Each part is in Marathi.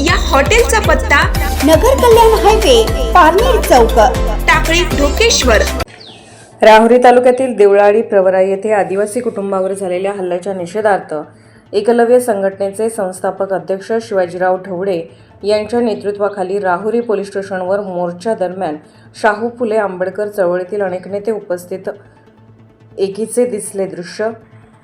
या हॉटेलचा पत्ता नगर कल्याण हायवे पारनेर चौक टाकळी ढोकेश्वर. राहुरी तालुक्यातील देवळाळी प्रवरा येथे आदिवासी कुटुंबावर झालेल्या हल्ल्याच्या निषेधार्थ एकलव्य संघटनेचे संस्थापक अध्यक्ष शिवाजीराव ठवडे यांच्या नेतृत्वाखाली राहुरी पोलीस स्टेशनवर मोर्चा दरम्यान शाहू फुले आंबेडकर चळवळीतील अनेक नेते उपस्थित. एकीचे दिसले दृश्य.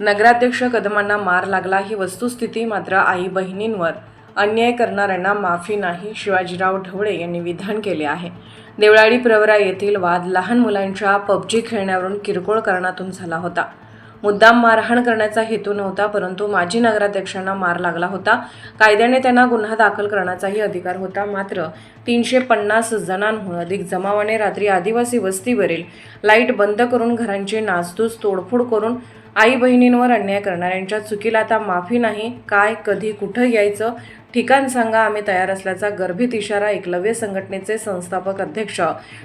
नगराध्यक्ष कदमांना मार लागला ही वस्तुस्थिती मात्र आई बहिणींवर अन्याय करणाऱ्यांना माफी नाही शिवाजीराव ढवळे यांनी विधान केले आहे. देवळाडी प्रवरा येथील वाद लहान मुलांच्या पबजी खेळण्यावरून किरकोळ कारणातून झाला होता. मुद्दाम मारहाण करण्याचा हेतू नव्हता परंतु माजी नगराध्यक्षांना मार लागला होता. कायद्याने त्यांना गुन्हा दाखल करण्याचाही अधिकार होता. मात्र तीनशे पन्नास जणांहून अधिक जमावाने रात्री आदिवासी वस्तीवरील लाइट बंद करून घरांची नासधूस तोडफोड करून आई बहिणींवर अन्याय करणाऱ्यांच्या चुकीला आता माफी नाही. काय कधी कुठं यायचं? ठिकाण सांगा. आम्ही तयार असल्याचा गर्भित इशारा एकलव्य संघटनेचे संस्थापक अध्यक्ष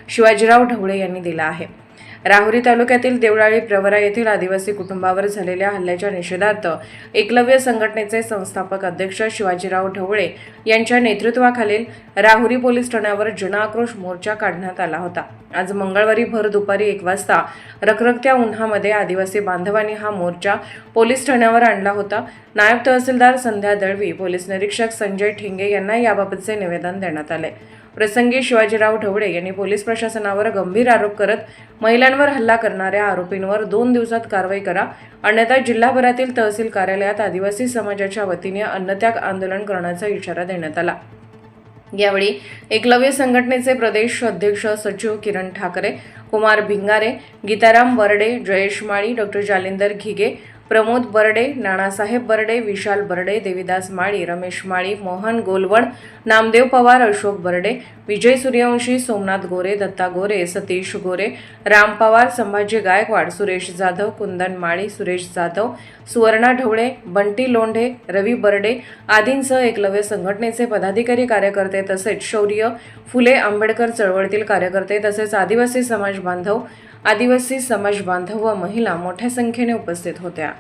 शिवाजीराव ढवळे यांनी दिला आहे. राहुरी तालुक्यातील देवळाळी प्रवरा येथील आदिवासी कुटुंबावर झालेल्या हल्ल्याच्या निषेधार्थ एकलव्य संघटनेचे संस्थापक अध्यक्ष शिवाजीराव ढवळे यांच्या नेतृत्वाखालील राहुरी पोलीस ठाण्यावर जनआक्रोश मोर्चा काढण्यात आला होता. आज मंगळवारी भर दुपारी एक वाजता रखरखत्या उन्हामध्ये आदिवासी बांधवांनी हा मोर्चा पोलीस ठाण्यावर आणला होता. नायब तहसीलदार संध्या दळवी पोलीस निरीक्षक संजय ठिंगे यांना याबाबतचे निवेदन देण्यात आले. प्रसंगी शिवाजीराव ढवळे यांनी पोलीस प्रशासनावर गंभीर आरोप करत महिलांवर हल्ला करणाऱ्या आरोपींवर दोन दिवसात कारवाई करा. अन्यथा जिल्हाभरातील तहसील कार्यालयात आदिवासी समाजाच्या वतीने अन्नत्याग आंदोलन करण्याचा इशारा देण्यात आला. यावेळी एकलव्य संघटनेचे प्रदेश अध्यक्ष सचिव किरण ठाकरे कुमार भिंगारे गीताराम बर्डे जयेश माळी डॉक्टर जालिंदर घिगे प्रमोद बर्डे नानासाहेब बर्डे विशाल बर्डे देविदास माळी रमेश माळी मोहन गोलवण नामदेव पवार अशोक बर्डे विजय सूर्यवंशी सोमनाथ गोरे दत्ता गोरे सतीश गोरे राम पवार संभाजी गायकवाड सुरेश जाधव कुंदन माळी सुरेश जाधव सुवर्णा ढवळे बंटी लोंढे रवी बर्डे आदींसह एकलव्य संघटनेचे पदाधिकारी कार्यकर्ते तसेच शौर्य फुले आंबेडकर चळवळीतील कार्यकर्ते तसेच आदिवासी समाज बांधव आदिवासी समाज बांधव व महिला मोठ्या संख्येने उपस्थित होत्या.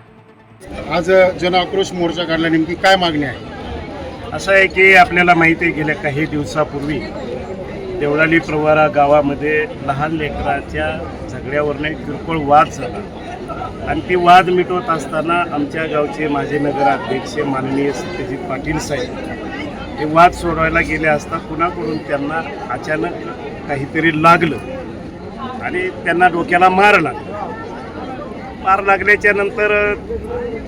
आज जन आक्रोश मोर्चा काढला. नेमकी काय मागणी आहे? असं आहे की आपल्याला माहिती आहे गेल्या काही दिवसापूर्वी देवळाली प्रवारा गावामध्ये लहान लेकराच्या झगड्यावरनं एक किरकोळ वाद झाला. आणि ती वाद मिटवत असताना आमच्या गावचे माजी नगराध्यक्ष माननीय सत्यजित पाटील साहेब हे वाद सोडवायला गेले असता कुणाकडून त्यांना अचानक काहीतरी लागलं. आणि त्यांना डोक्याला मार लागला. मार लागल्याच्या नंतर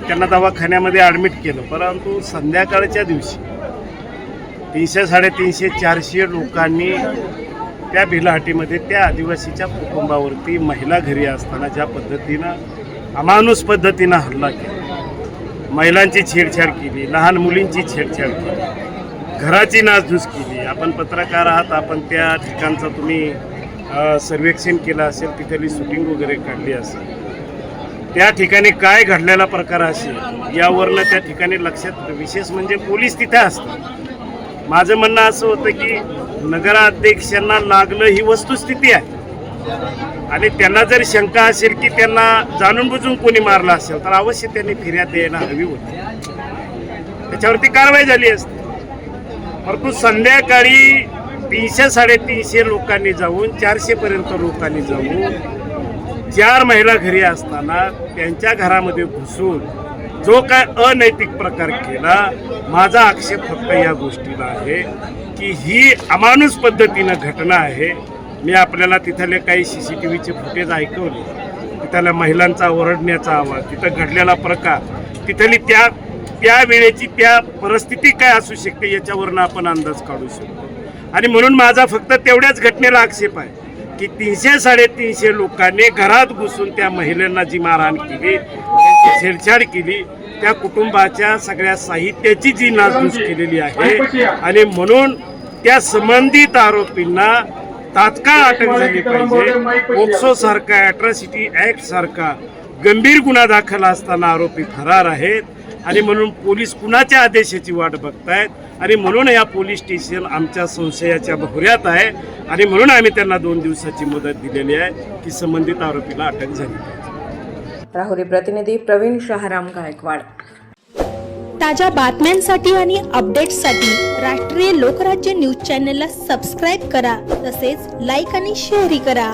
त्यांना दवाखान्यामध्ये ॲडमिट केलं. परंतु संध्याकाळच्या दिवशी तीनशे साडेतीनशे चारशे लोकांनी त्या भिलाहाटीमध्ये त्या आदिवासीच्या कुटुंबावरती महिला घरी असताना ज्या पद्धतीनं अमानुष पद्धतीनं हल्ला केला. महिलांची छेडछाड केली लहान मुलींची छेडछाड केली घराची नासधूस केली. आपण पत्रकार आहात आपण त्या ठिकाणचं तुम्ही सर्वेक्षण केलं असेल तिथली शूटिंग वगैरे काढली असेल. त्या ठिकाणी काय घडलेला प्रकार असेल यावरनं त्या ठिकाणी लक्षात विशेष म्हणजे पोलीस तिथे असतात. माझं म्हणणं असं होतं की नगराध्यक्षांना लागलं ही वस्तुस्थिती आहे. आणि त्यांना जर शंका असेल की त्यांना जाणून बुजून कोणी मारलं असेल तर अवश्य त्यांनी फिर्याद यायला हवी होती. त्याच्यावरती कारवाई झाली असते. परंतु संध्याकाळी तीनशे साडेतीनशे लोकांनी जाऊन चारशेपर्यंत लोकांनी जाऊन चार महिला घरी असताना त्यांच्या घरामध्ये घुसून जो काय अनैतिक प्रकार केला माझा आक्षेप फक्त या गोष्टीला आहे की ही अमानुष पद्धतीनं घटना आहे. मी आपल्याला तिथले काही सी सी टी व्हीचे फुटेज ऐकवले. तिथल्या महिलांचा ओरडण्याचा आवाज तिथं घडलेला प्रकार तिथली त्या त्या वेळेची त्या परिस्थिती काय असू शकते याच्यावरनं आपण अंदाज काढू शकतो. आणि म्हणून माझा फक्त तेवढ्याच घटनेला आक्षेप आहे की तीनशे साडेतीनशे लोकांनी घरात घुसून त्या महिलांना जी मारहाण केली त्यांची छेडछाड केली त्या कुटुंबाच्या सगळ्या साहित्याची जी नासधूस केलेली आहे. आणि म्हणून त्या संबंधित आरोपींना तात्काळ अटक झाली पाहिजे. पोक्सो सारखा अट्रॉसिटी ऍक्ट सारखा गंभीर गुन्हा दाखल असताना आरोपी फरार आहेत. आणि म्हणून पोलीस कुणाच्या आदेशाची वाट बघतायत? आणि म्हणून या पोलीस स्टेशन आमच्या संशयाच्या भोऱ्यात आहे. आणि म्हणून आम्ही त्यांना दोन दिवसाची मुदत दिलेली आहे की संबंधित आरोपीला अटक झाली. राहुरी प्रतिनिधी प्रवीण शहाराम गायकवाड. ताज्या बातम्यांसाठी आणि अपडेट्ससाठी राष्ट्रीय लोकराज्य न्यूज चॅनलला सबस्क्राईब करा तसेच लाईक आणि शेअरही करा.